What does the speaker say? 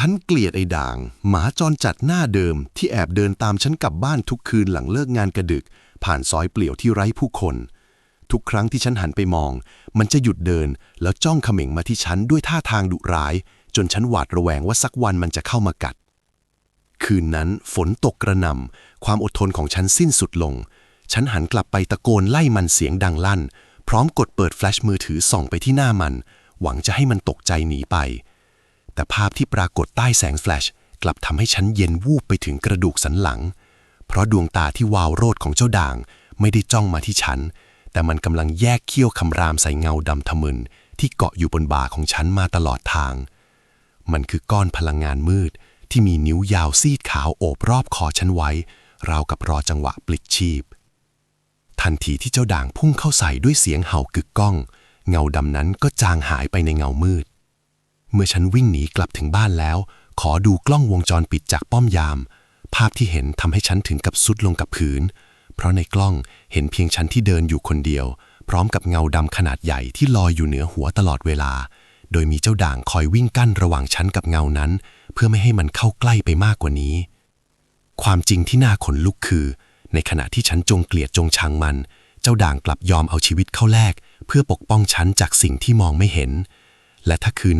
ฉันเกลียดไอ้ด่าง หมาจรจัดหน้าเดิมที่แอบเดินตามฉันกลับบ้านทุกคืนหลังเลิกงานกระดึก ผ่านซอยเปลี่ยวที่ไร้ผู้คน ทุกครั้งที่ฉันหันไปมอง มันจะหยุดเดิน แล้วจ้องเขม็งมาที่ฉันด้วยท่าทางดุร้าย จนฉันหวาดระแวงว่าสักวันมันจะเข้ามากัด คืนนั้นฝนตกกระหน่ำความอดทนของฉันสิ้นสุดลง ฉันหันกลับไปตะโกนไล่มันเสียงดังลั่น พร้อมกดเปิดแฟลชมือถือส่องไปที่หน้ามัน หวังจะให้มันตกใจหนีไป แต่ภาพที่ปรากฏใต้แสงแฟลชกลับทำให้ฉันเย็นวูบไปถึงกระดูกสันหลัง เพราะดวงตาที่วาวโรดของเจ้าด่าง ไม่ได้จ้องมาที่ฉัน แต่มันกำลังแยกเขี้ยวคำรามใส่เงาดำทะมึน ที่เกาะอยู่บนบ่าของฉันมาตลอดทาง มันคือก้อนพลังงานมืด ที่มีนิ้วยาวซีดขาวโอบรอบคอฉันไว้ ราวกับรอจังหวะปลิดชีพ ทันทีที่เจ้าด่างพุ่งเข้าใส่ด้วยเสียงเห่ากึกก้อง เงาดำนั้นก็จางหายไปในเงามืด เมื่อฉันวิ่งหนีกลับถึงบ้านแล้ว ขอดูกล้องวงจรปิดจากป้อมยาม ภาพที่เห็นทำให้ฉันถึงกับสุดลงกับพื้น เพราะในกล้องเห็นเพียงฉันที่เดินอยู่คนเดียว พร้อมกับเงาดำขนาดใหญ่ที่ลอยอยู่เหนือหัวตลอดเวลา โดยมีเจ้าด่างคอยวิ่งกั้นระหว่างฉันกับเงานั้น เพื่อไม่ให้มันเข้าใกล้ไปมากกว่านี้ ความจริงที่น่าขนลุกคือ ในขณะที่ฉันจงเกลียดจงชังมัน เจ้าด่างกลับยอมเอาชีวิตเข้าแลกเพื่อปกป้องฉันจากสิ่งที่มองไม่เห็น และถ้าคืนนั้น